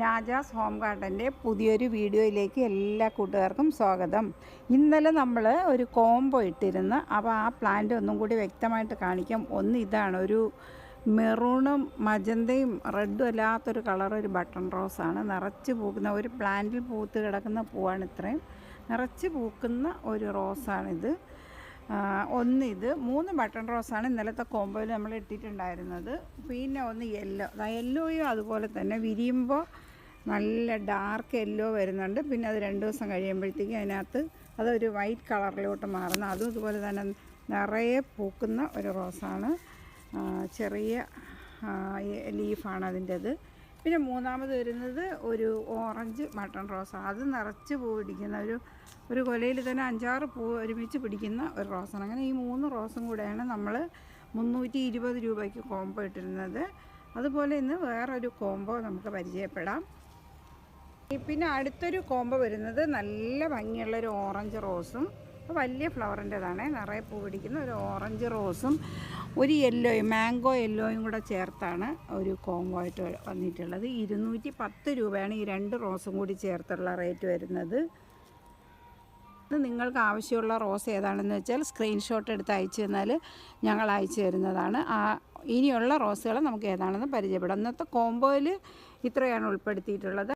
നാജാസ് home ഗാർഡന്റെ പുതിയൊരു വീഡിയോയിലേക്ക് എല്ലാ കൂട്ടുകാർക്കും സ്വാഗതം. ഇന്നലെ നമ്മൾ ഒരു കോംബോ ഇട്ടിരുന്നു അപ്പോൾ ആ പ്ലാന്റ് ഒന്നും കൂടി വ്യക്തമായിട്ട് കാണിക്കാം. ഒന്ന് ഇതാണ് ഒരു മെറൂണും മജന്തയും റെഡും അല്ലാത്തൊരു കളർ ഒരു ബട്ടൺ റോസാണ്. നിറച്ച് പൂക്കുന്ന ഒരു പ്ലാന്റിൽ പൂത്ത് കിടക്കുന്ന പൂവാണ് ഇത്രയും. നിറച്ച് പൂക്കുന്ന ഒരു റോസാണിത്. ഒന്ന് ഇത്. മൂന്ന് ബട്ടൺ റോസാണ് ഇന്നലത്തെ കോമ്പോയിൽ നമ്മൾ ഇട്ടിട്ടുണ്ടായിരുന്നത്. പിന്നെ ഒന്ന് യെല്ലോ. യെല്ലോയും അതുപോലെ തന്നെ വിരിയുമ്പോൾ നല്ല ഡാർക്ക് യെല്ലോ വരുന്നുണ്ട്. പിന്നെ അത് രണ്ട് ദിവസം കഴിയുമ്പോഴത്തേക്കും അതിനകത്ത് അതൊരു വൈറ്റ് കളറിലോട്ട് മാറുന്നു. അതും ഇതുപോലെ തന്നെ നിറയെ പൂക്കുന്ന ഒരു റോസാണ്. ആ, ചെറിയ ലീഫാണ് അതിന്റെത്. പിന്നെ മൂന്നാമത് വരുന്നത് ഒരു ഓറഞ്ച് മട്ടൺ റോസ്. അത് നിറച്ച് പൂ പിടിക്കുന്ന ഒരു ഒരു കൊലയിൽ തന്നെ അഞ്ചാറ് പൂ ഒരുമിച്ച് പിടിക്കുന്ന ഒരു റോസാണ്. അങ്ങനെ ഈ മൂന്ന് റോസും കൂടെയാണ് നമ്മൾ മുന്നൂറ്റി ഇരുപത് രൂപയ്ക്ക് കോംബോ ഇട്ടിരുന്നത്. അതുപോലെ ഇന്ന് വേറൊരു കോംബോ നമുക്ക് പരിചയപ്പെടാം. പിന്നെ അടുത്തൊരു കോംബോ വരുന്നത് നല്ല ഭംഗിയുള്ളൊരു ഓറഞ്ച് റോസും അപ്പോൾ വലിയ ഫ്ലവറിന്റെതാണ്. നിറയെ പൂ പിടിക്കുന്ന ഒരു ഓറഞ്ച് റോസും ഒരു യെല്ലോയും മാംഗോ യെല്ലോയും കൂടെ ചേർത്താണ് ഒരു കോംബോ ആയിട്ട് വന്നിട്ടുള്ളത്. ഇരുന്നൂറ്റി പത്ത് രൂപയാണ് ഈ രണ്ട് റോസും കൂടി ചേർത്തുള്ള റേറ്റ് വരുന്നത്. ഇത് നിങ്ങൾക്ക് ആവശ്യമുള്ള റോസ് ഏതാണെന്ന് വെച്ചാൽ സ്ക്രീൻഷോട്ട് എടുത്ത് അയച്ചു തന്നാൽ ഞങ്ങൾ അയച്ചു തരുന്നതാണ്. ആ ഇനിയുള്ള റോസുകൾ നമുക്ക് ഏതാണെന്ന് പരിചയപ്പെടാം. ഇന്നത്തെ കോംബോയിൽ ഇത്രയാണ് ഉൾപ്പെടുത്തിയിട്ടുള്ളത്.